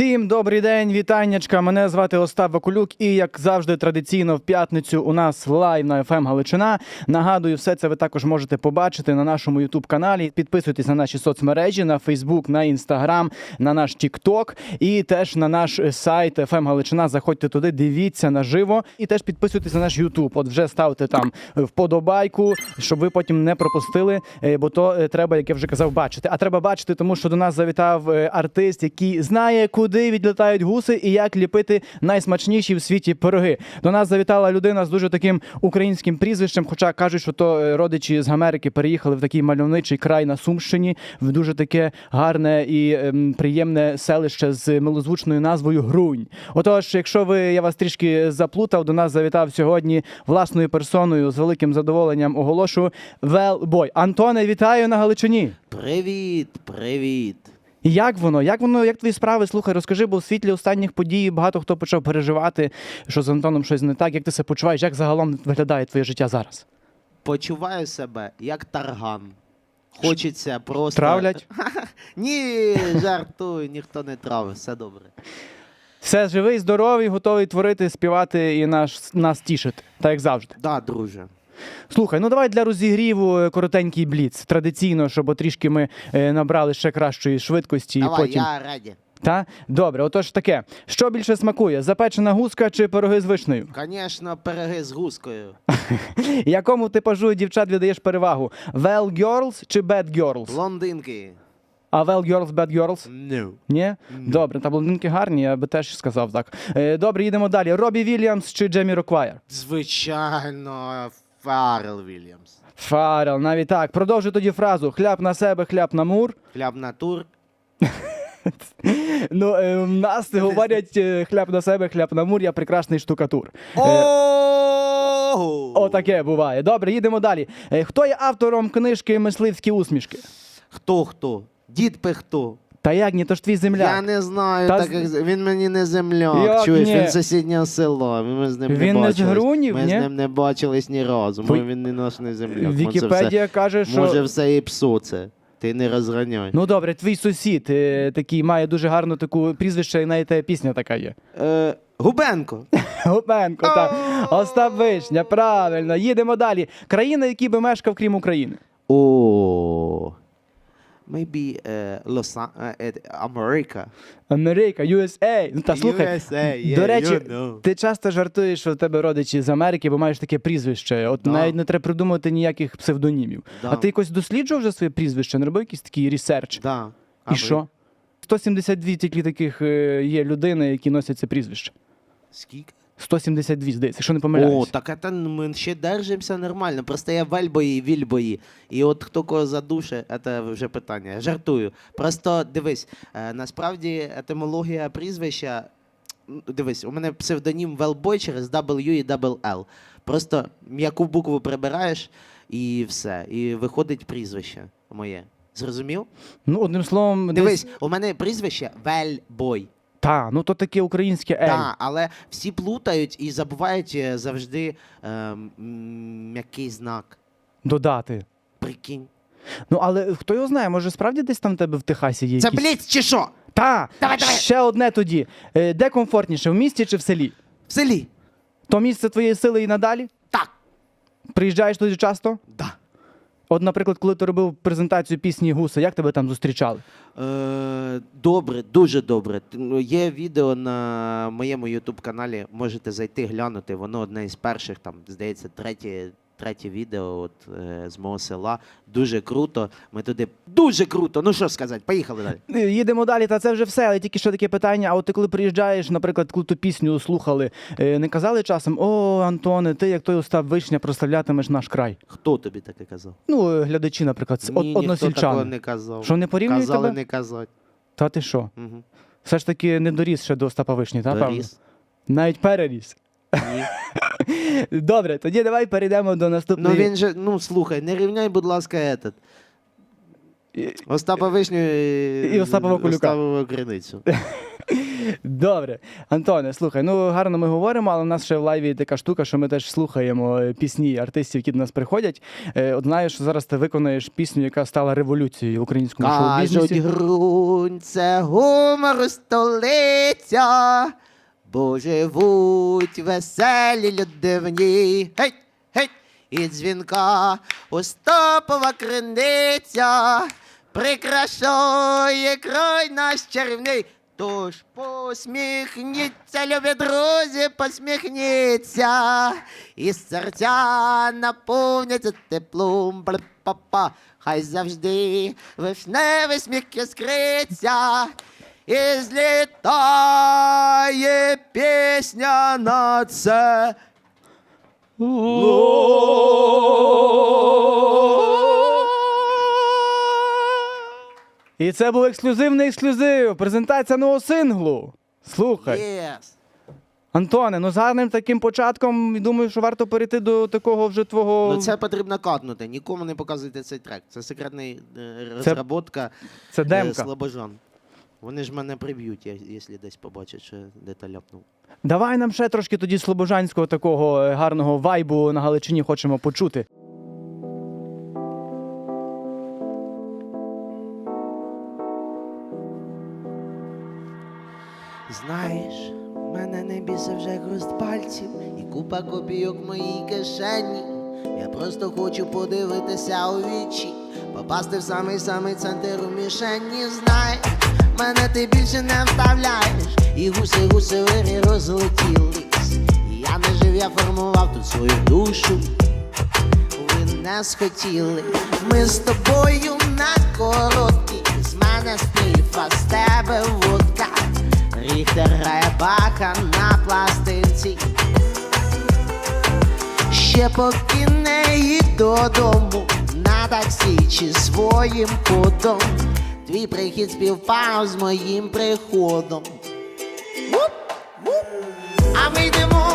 Всім добрий день, вітаннячка. Мене звати Остап Вакулюк, і як завжди, традиційно в п'ятницю у нас лайв на FM Галичина. Нагадую, все це ви також можете побачити на нашому youtube каналі. Підписуйтесь на наші соцмережі, на Facebook, на Instagram, на наш TikTok і теж на наш сайт FM Галичина. Заходьте туди, дивіться наживо. І теж підписуйтесь на наш YouTube. От вже ставте там вподобайку, щоб ви потім не пропустили, е, бо то е, треба, як я вже казав, бачити. А треба бачити, тому що до нас завітав е, артист, який знає, куди відлітають гуси і як ліпити найсмачніші в світі пироги. До нас завітала людина з дуже таким українським прізвищем, хоча кажуть, що то е, родичі з Америки переїхали в такий мальовничий край на Сумщині, в дуже таке гарне і ем, приємне селище з милозвучною назвою Грунь. Отож, якщо ви я вас трішки заплутав, до нас завітав сьогодні власною персоною з великим задоволенням оголошую Велбой. Антоне, вітаю на Галичині. Привіт, привіт. Як воно? Як воно, як твої справи? Слухай, розкажи, бо в світлі останніх подій багато хто почав переживати, що з Антоном щось не так. Як ти себе почуваєш? Як загалом виглядає твоє життя зараз? Почуваю себе як тарган. Хочеться просто. Травлять? Ні, жартую, ніхто не травить, все добре. Все живий, здоровий, готовий творити, співати і наш, нас тішити, так як завжди. Да, друже. Слухай, ну давай для розігріву е, коротенький бліц. Традиційно, щоб трішки ми е, набрали ще кращої швидкості Давай, і потім. я раді. Та? Добре, отож таке. Що більше смакує? Запечена гуска чи пироги з вишнею? Звісно, пироги з гускою. Якому типажу дівчат віддаєш перевагу? Well girls чи bad girls? Блондинки. А well girls, bad girls? No. Ні? Добре, та блондинки гарні, я би теж сказав так. Е, Добре, їдемо далі. Робі Вільямс чи Джемі Роквайер? Звичайно, Фаррел Вільямс. Фарел, навіть так. Продовжуй тоді фразу: хляб на себе, хляб на мур. Хляб на тур. Ну, е, в нас говорять е, хляб на себе, хляб на мур, я прекрасний штукатур. Е, Отаке буває. Добре, їдемо далі. Е, Хто є автором книжки Мисливські усмішки? Хто хто? Дід Пехто. Та як ні, то ж твій земляк. Я не знаю, Та так з- як з- він мені не земляк. Як Чуєш, ні? він з сусіднього села. Ми з ним Він не не з бачились. Грунів, Ми ні? з ним не бачились ні разу. Може, він не наш не земляк. Вікіпедія каже, все, що. може все і псу це. Ти не розганяй. Ну добре, твій сусід е, такий має дуже гарну таку прізвище, і навіть та пісня така є. Е, Губенко. Гупенко, так. Остап Вишня, правильно. Їдемо далі. Країна, який би мешкав, крім України. О. Maybe е, Лос Америка. Америка, USA. Ну та слухай. USA, yeah, До речі, you know. ти часто жартуєш, що в тебе родичі з Америки, бо маєш таке прізвище. От Да. навіть не треба придумувати ніяких псевдонімів. Да. А ти якось досліджував вже своє прізвище, не робив якийсь такий ресерч? Да. А І ви? що? 172 тільки таких е, є людини, які носять це прізвище. Скільки? 172, здається, якщо не помиляюсь. О, так це ми ще держимося нормально. Просто я вельбої вільбої. І от хто кого задуше, це вже питання. Жартую. Просто дивись, е, насправді етимологія прізвища. Дивись, у мене псевдонім Велбой через W і L. Просто м'яку букву прибираєш і все. І виходить прізвище моє. Зрозумів? Ну, одним словом, Дивись, десь... у мене прізвище Вельбой. Та, ну то таке українське Ель. Так, але всі плутають і забувають е, завжди е, м'який знак. Додати. Прикинь. Ну, але хто його знає, може справді десь там в тебе в Техасі є Це якісь... бліц чи що? Та! Давай, давай. Ще одне тоді. Е, Де комфортніше, в місті чи в селі? В селі. То місце твоєї сили і надалі? Так. Приїжджаєш туди часто? Да. От, наприклад, коли ти робив презентацію пісні Гуса, як тебе там зустрічали? Е, добре, дуже добре. Ну, Є відео на моєму ютуб каналі. Можете зайти глянути. Воно одне із перших, там, здається, третє. Третє відео от, е, з мого села. Дуже круто. Ми туди дуже круто. Ну що сказати, поїхали далі. Е, Їдемо далі, та це вже все. Але тільки ще таке питання. А от ти коли приїжджаєш, наприклад, коли ту пісню слухали, е, не казали часом: О, Антоне, ти як той Остап Вишня прославлятимеш наш край. Хто тобі таке казав? Ну, е, глядачі, наприклад, з- Ні, од- ніхто такого не казав. Що не порівнюють Казали тебе? не казати. Та ти що? Угу. Все ж таки не доріс ще до Остапа Вишні, та певно? Доріс. Навіть переріс. Ні. Добре, тоді давай перейдемо до Ну наступної. він же, ну слухай, не рівняй, будь ласка, этот. І- Остапа Вишню І Остапа Вакулюка. Остапа Криницю. Добре. Антоне, слухай, ну гарно ми говоримо, але в нас ще в лайві така штука, що ми теж слухаємо е, пісні артистів, які до нас приходять. Е, От знаєш, що зараз ти виконаєш пісню, яка стала революцією в українському шоу-бізнесі. грунь це гумор столиця, бо живуть веселі люди в ній. Гей, гей! І дзвінка Остапова криниця прикрашає край наш чарівний. Тож посміхніться, любі друзі, посміхніться, і серця наповняться теплом. Хай завжди вишневий сміх іскриться, і злітає пісня на це. І це був ексклюзивний ексклюзив. Презентація нового синглу. Слухай. Yes. Антоне, ну з гарним таким початком, думаю, що варто перейти до такого вже твого. Ну це потрібно катнути. Нікому не показуйте цей трек. Це секретний е, розработка Це е, демка. Слобожан. Вони ж мене приб'ють, я- якщо десь побачать, що де та ляпнув. Давай нам ще трошки тоді слобожанського такого е, гарного вайбу на Галичині хочемо почути. Знаєш, мене не бісить вже хруст пальців і купа копійок в моїй кишені. Я просто хочу подивитися у вічі, попасти в самий самий центр у мішені. Знаєш, мене ти більше не вставляєш, і гуси гуси розлетілись. Я не жив, я формував тут свою душу. Ви не схотіли, ми з тобою на короткі, з мене стріфа, з тебе водка. Ріхтер грає баха на пластинці. Ще поки не їдь додому на таксі чи своїм ходом. Твій прихід співпав з моїм приходом. А ми йдемо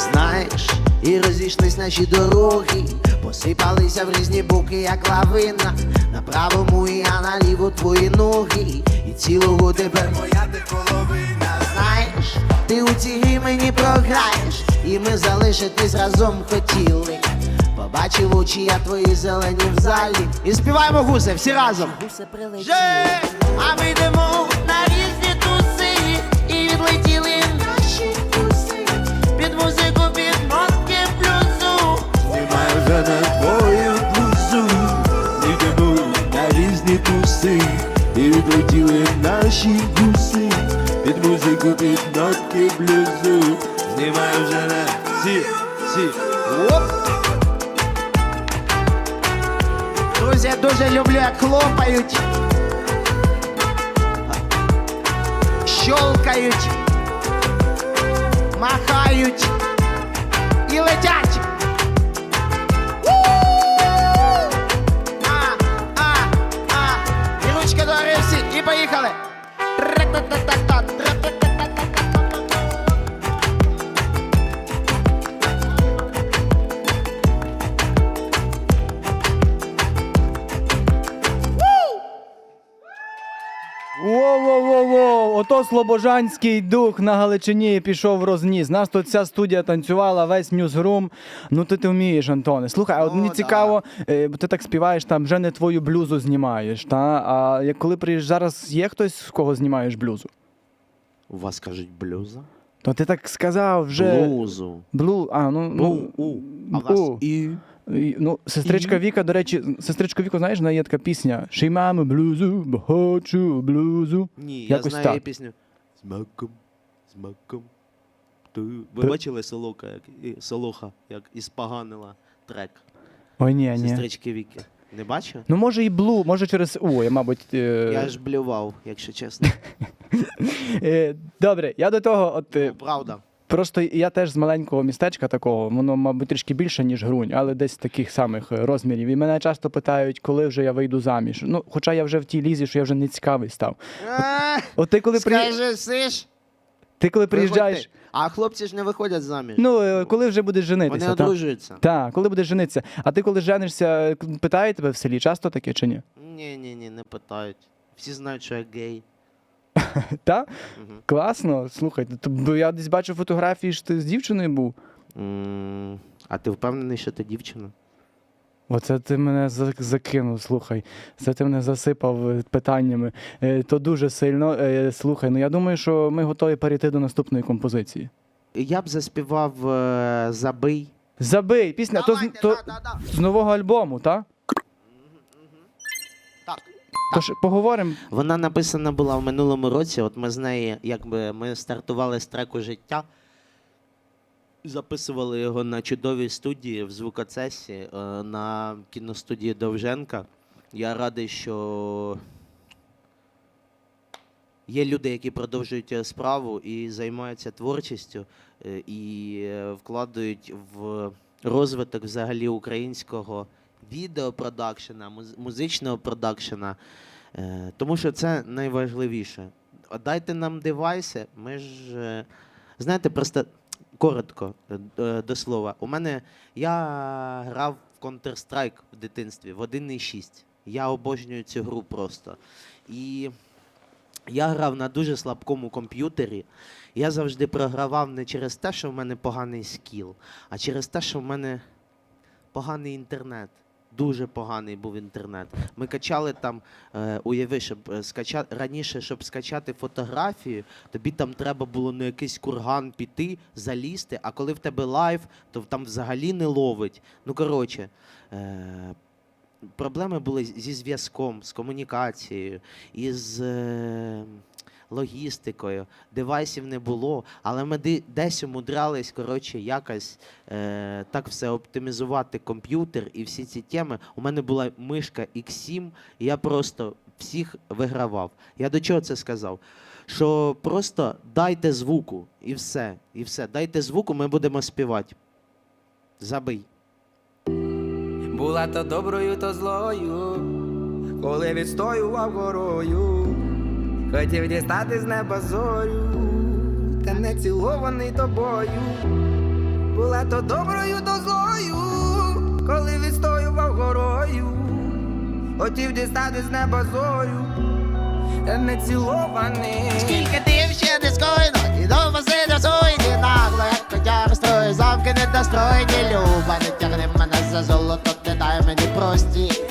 Знаєш, і розійшлись наші дороги, посипалися в різні боки, як лавина. На правому і я на ліву твої ноги. І цілого тепер моя ти половина. Знаєш, ти у цій грі мені програєш, і ми залишитись разом хотіли. Побачив очі я твої зелені в залі. І співаємо гуси всі разом. Гуси прилетіли. А ми йдемо різні туси І відлетіли наші гуси Під музику, під нотки блюзу Знімаю вже на всі, всі Оп. Друзі, я дуже люблю, як хлопають, щолкають, махають і летять. Слобожанський дух на Галичині пішов в розніс. Нас тут вся студія танцювала, весь ньюзрум. Ну ти ти вмієш, Антоне. Слухай, а от Ну, мені цікаво, е, бо ти так співаєш, там вже не твою блюзу знімаєш. Та? А як коли приїжджаєш, зараз є хтось, з кого знімаєш блюзу? У вас кажуть блюза? То ти так сказав вже. Блузу. Блу, а, ну, ну, у. А у вас і. Ну, сестричка Віка, до речі, сестричка Віку, знаєш, в неї є така пісня мами блюзу, бо хочу блюзу. Ні, я Якось знаю так. її пісню. з маком, з маком. Ви бачили Солоха, як, і- Солоха, як іспоганила трек Ой, ні, ні. сестрички Віки? Не бачив? Ну, може, і блу, може через. О, я, мабуть. е, Я ж блював, якщо чесно. е, Добре, я до того, от. е, Ну, Правда. Просто я теж з маленького містечка такого, воно, мабуть, трішки більше, ніж грунь, але десь таких самих е, розмірів. І мене часто питають, коли вже я вийду заміж. Ну, хоча я вже в тій лізі, що я вже не цікавий став. От ти коли, при... Скажи, сиш, ти коли приїжджаєш, виходьте. А хлопці ж не виходять заміж. ну е, коли вже будеш Вони женитися, так? одружуються. Так, коли будеш женитися. А ти коли женишся, е, питають тебе в селі, часто таке чи ні? Ні, ні, ні, не питають. Всі знають, що я гей. Так? Мгм. Класно, слухай, бо я десь бачу фотографії, що ти з дівчиною був. А ти впевнений, що ти дівчина? Оце ти мене закинув, слухай. Це ти мене засипав е, питаннями. Е, То дуже сильно. Е, Слухай, ну я думаю, що ми готові перейти до наступної композиції. Я б заспівав Забий. Забий, пісня Давайте, то да, да, да. з нового альбому, так? Так. Тож поговоримо. Вона написана була в минулому році. От ми з неї, якби ми стартували з треку життя, записували його на чудовій студії в звукоцесі е, на кіностудії Довженка. Я радий, що є люди, які продовжують е, справу і займаються творчістю, е, і вкладають в розвиток взагалі українського відеопродакшена, муз- музичного продакшена. Е, Тому що це найважливіше. Дайте нам девайси. Ми ж е, знаєте, просто коротко е, до слова. У мене я грав в Counter-Strike в дитинстві в 1.6. Я обожнюю цю гру просто. І я грав на дуже слабкому комп'ютері. Я завжди програвав не через те, що в мене поганий скіл, а через те, що в мене поганий інтернет. Дуже поганий був інтернет. Ми качали там, е, уяви, щоб е, скачати раніше, щоб скачати фотографію, тобі там треба було на якийсь курган піти, залізти, а коли в тебе лайв, то там взагалі не ловить. Ну коротше, е, проблеми були зі зв'язком, з комунікацією, із логістикою. Девайсів не було, але ми десь умудрялись, коротше, якось е, так все оптимізувати комп'ютер і всі ці теми. У мене була мишка X7, і я просто всіх вигравав. Я до чого це сказав? Що просто дайте звуку, і все. І все. Дайте звуку, ми будемо співати. Забий. Була то доброю, то злою, коли відстоював горою, хотів дістати з неба зорю, та не цілований тобою. Була то доброю, то злою, коли відстоював горою, хотів дістати з неба зорю, та не цілований. Скільки дівчин скойно, і довго сида сойді нагло, як котя розстрою, замки недостроєні, люба, не тягни мене за золото, не дай мені прості.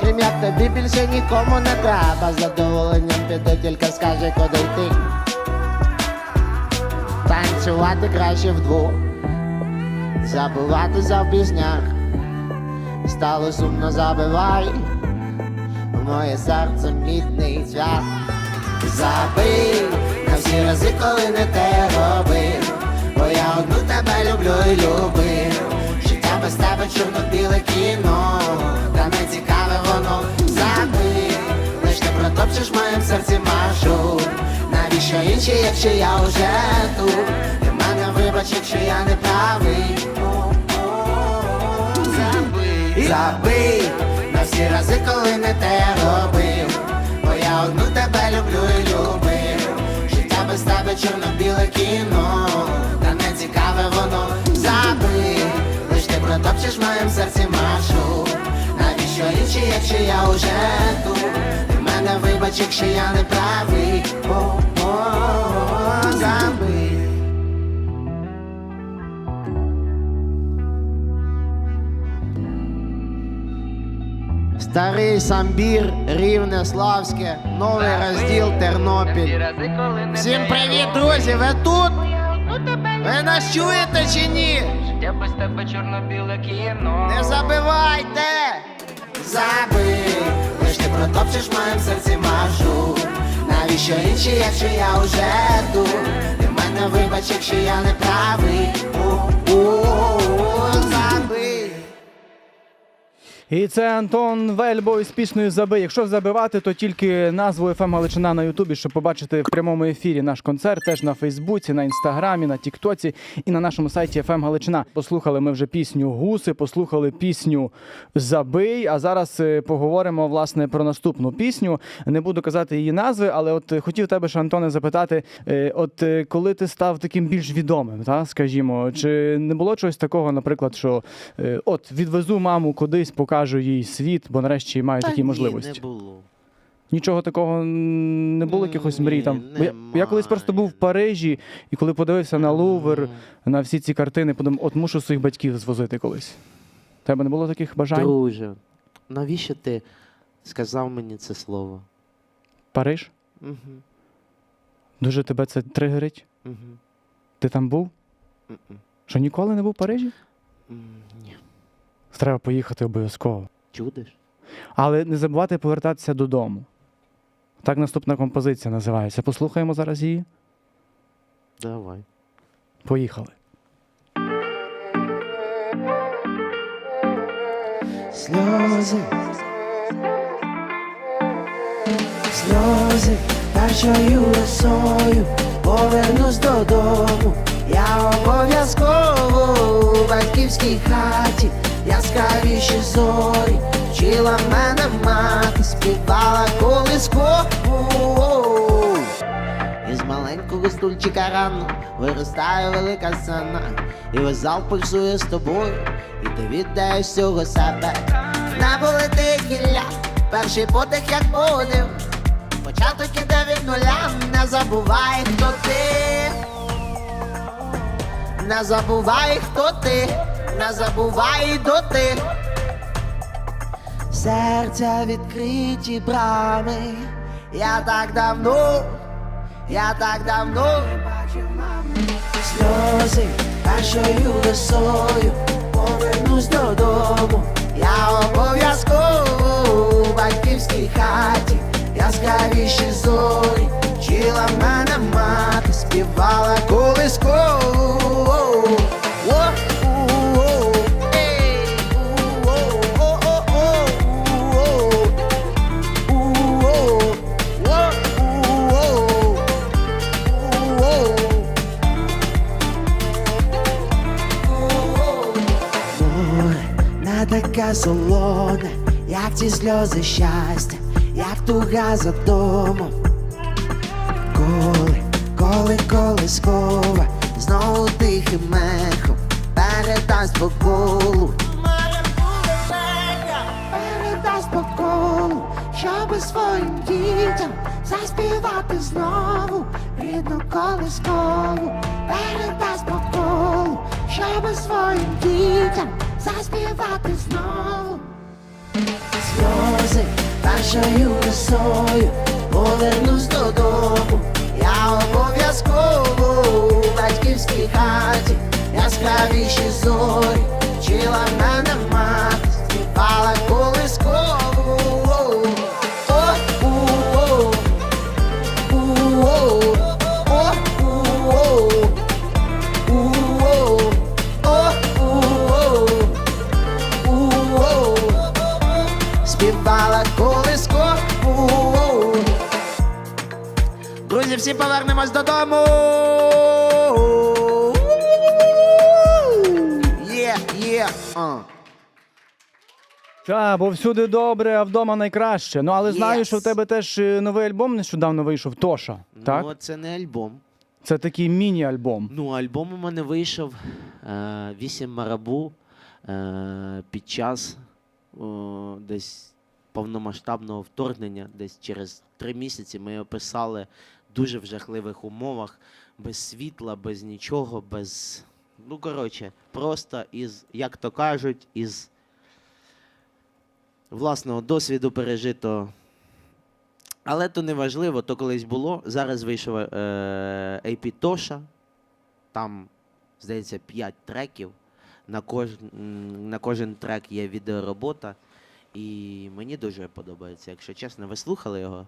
Окрім як тобі більше нікому не треба. З Задоволенням піду, тільки скажи, куди йти. Танцювати краще вдвох, забуватися в піснях. Стало сумно забивай Моє серце мідний цвях Забий на всі рази, коли не те робив Бо я одну тебе люблю і любив без тебе чорно-біле кіно. Та не цікаве воно. Забий Лиш ти протопчеш в серці маршрут Навіщо інші, якщо я вже тут? Ти мене вибач, якщо я не правий. Забий, забий. На всі рази, коли не те робив. Бо я одну тебе люблю і любив. Життя без тебе чорно-біле кіно, та не цікаве воно. Протопчеш в моєму серці маршрут. Навіщо інші, якщо я уже тут? Ти мене вибач, якщо я не правий. О-о-о, Забий. Старий самбір, рівне Славське, новий розділ Тернопіль. Всім привіт, друзі! Ви тут? Ви нас чуєте чи ні? Життя без тебе чорно-біле кіно. Не забивайте! Забий, протопчеш в моєму серці маршу Навіщо інші, якщо я уже тут? Ти в мене вибач, якщо я не правий У-у-у, Забий І це Антон Вельбой з піснею Забий. Якщо забивати, то тільки назву «ФМ Галичина на Ютубі, щоб побачити в прямому ефірі наш концерт, теж на Фейсбуці, на інстаграмі, на Тіктоці і на нашому сайті «ФМ Галичина. Послухали ми вже пісню Гуси, послухали пісню Забий. А зараз е, поговоримо власне про наступну пісню. Не буду казати її назви, але от е, хотів тебе, ще, Антоне, запитати: е, от коли ти став таким більш відомим, та скажімо, чи не було чогось такого, наприклад, що от відвезу маму кудись, покажу їй світ, бо нарешті маю такі ні, можливості. не було. Нічого такого не було, якихось мрій там. Бо Я, я колись просто був в Парижі, і коли подивився на Лувр, на всі ці картини, подумав, от мушу своїх батьків звозити колись. Тебе не було таких бажань? Друже, навіщо ти сказав мені це слово? Париж? Угу, Дуже тебе це тригерить? угу, Ти там був? Що ніколи не був в Парижі? Ні. Треба поїхати обов'язково. Чудиш? Але не забувати повертатися додому. Так наступна композиція називається. Послухаємо зараз її. Давай. Поїхали. Сльози Сльози першою росою Повернусь додому Я обов'язково у батьківській хаті Яскравіші зорі Вчила мене мати Співала колискову із маленького стульчика рано виростає велика сцена, і весь зал пульсує з тобою, і ти віддаєш всього себе. Не полетить гілля, перший подих як подив. Початок іде від нуля, не забувай, хто ти. Не забувай, хто ти, не забувай доти. Серця відкриті брами, я так давно. Я так давно не бачив мами. Сльози першою росою Повернусь додому. Я обов'язково у батьківській хаті. Яскравіші зорі Вчила мене мати. Співала колискову таке солоне, як ті сльози щастя, як туга за домом. Коли, коли колискова, знову тихим мехом передасть по. Передасть по колу, щоби своїм дітям заспівати знову рідну колискову. Передасть по колу, щоби своїм дітям заспівати знову. Сльози першою весою, повернусь додому. Я обов'язково у батьківській хаті, яскравіші зорі, вчила мене мати, співала колискову. Друзі, всі повернемось додому. Є, є. Та, бо всюди добре, а вдома найкраще. Ну, але знаю, Yes. що в тебе теж е, новий альбом нещодавно вийшов Тоша. Так? Ну, це не альбом. Це такий міні-альбом. Ну, альбом у мене вийшов е, «Вісім марабу е, під час о, десь повномасштабного вторгнення, десь через три місяці ми його писали дуже в жахливих умовах, без світла, без нічого, без. Ну, коротше, просто із, як то кажуть, із власного досвіду пережито. Але то не важливо, то колись було. Зараз вийшов е, AP Тоша. Там, здається, 5 треків. На, кож, на кожен трек є відеоробота. І мені дуже подобається, якщо чесно. Ви слухали його?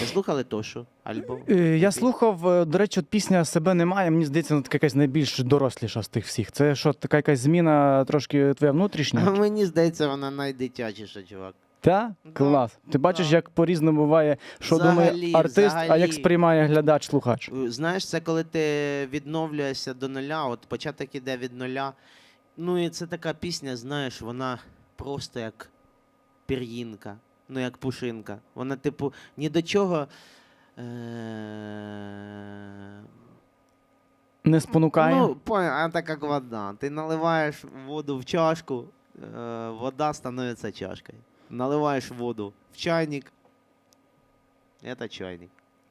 Ви слухали Тошу альбом? Е, Я слухав, е, до речі, от пісня себе немає. Мені здається, вона така якась найбільш доросліша з тих всіх. Це що, така якась зміна трошки твоя А внутрішня? мені здається, вона найдитячіша, чувак. Та? Да, Клас. Ти бачиш, да. як по-різному буває, що Взагалі, думає артист, а як сприймає глядач, слухач. Е, Знаєш, це коли ти відновлюєшся до нуля, от початок іде від нуля. Ну і це така пісня, знаєш, вона просто як пір'їнка, ну як пушинка. Вона, типу, ні до чого. Е- Не спонукає. Ну, понял, это как вода. Ты наливаешь воду в чашку, э, вода становится чашкой. Наливаешь воду в чайник, это чайник.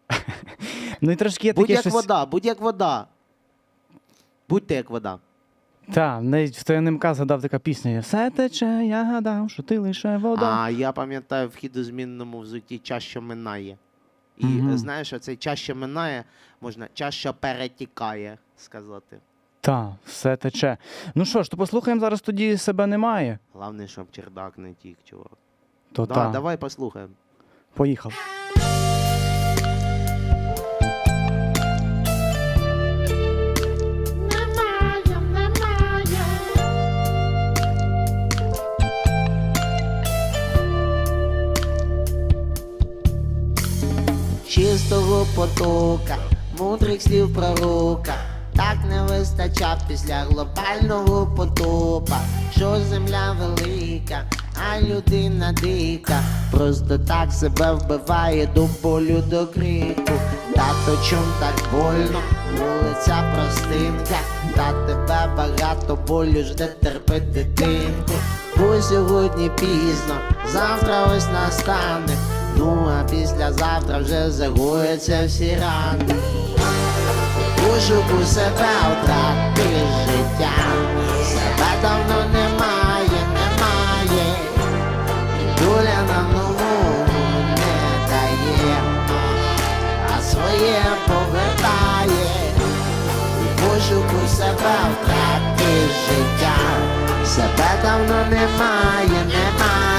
Ну і трошки є будь таке як щось. вода, будь як вода. Будьте як вода. Та, навіть в ТНМК згадав така пісня. Все тече, я гадав, що ти лише вода. А я пам'ятаю, вхід у змінному взутті час, що минає. І Мгм. знаєш, оцей час, що минає, можна час, що перетікає, сказати. Та, все тече. Ну що ж, то послухаємо зараз тоді себе немає. Головне, щоб чердак не тік, чувак. То Да, та, давай послухаємо. поїхав. Чистого потока, мудрих слів пророка, так не вистачав після глобального потопа, що земля велика, а людина дика, просто так себе вбиває до болю до крику. Тато чом так больно, вулиця простинка, та тебе багато болю жде терпи дитинку. Бо сьогодні пізно, завтра ось настане. Ну а післязавтра вже загояться всі рани. Пошуку себе втрати життя. Себе давно немає, немає. І доля нам нового не дає, а своє повертає. У пошуку себе втрати життя. Себе давно немає, немає.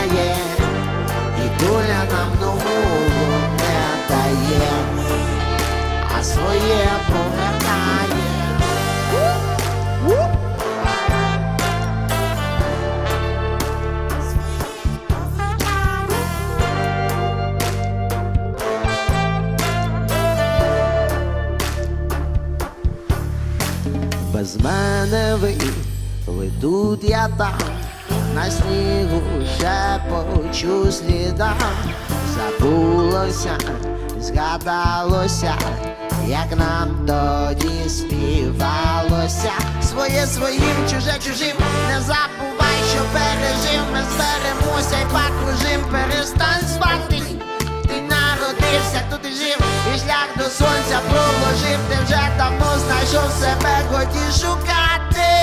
Доля нам нового не дає, а своє повертає. Без мене ви, ви тут, я там, на снігу ще почу слідам. Забулося, згадалося, як нам тоді співалося. Своє своїм, чуже чужим, не забувай, що пережив, ми зберемося й покружим, перестань спати. Ти народився, тут і жив, і шлях до сонця проложив, ти вже давно знайшов себе, годі шукати.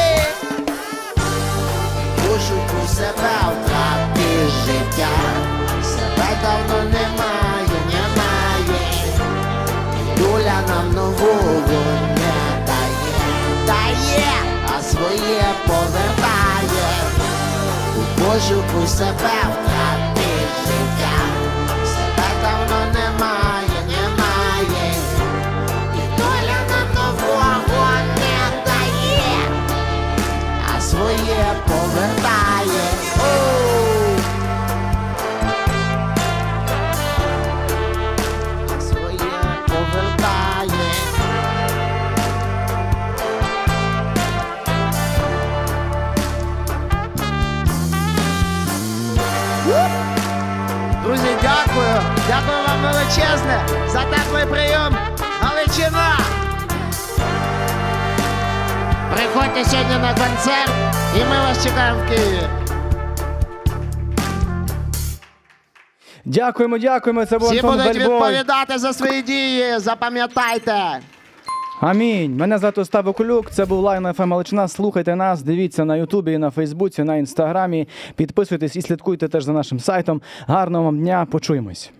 Себе втрати життя, себе давно немає, немає, доля нам нового не дає, дає, а своє повертає. У пошуку себе Друзі, дякую. Дякую вам величезне за теплий прийом. Галичина. Приходьте сьогодні на концерт, і ми вас чекаємо в Києві. Дякуємо, дякуємо. Це був Всі Антон будуть Бальбой. відповідати за свої дії. Запам'ятайте. Амінь. Мене звати Остап Окулюк. Це був Лайн ФМ Галичина. Слухайте нас, дивіться на Ютубі, на Фейсбуці, на інстаграмі. Підписуйтесь і слідкуйте теж за нашим сайтом. Гарного вам дня. Почуємось.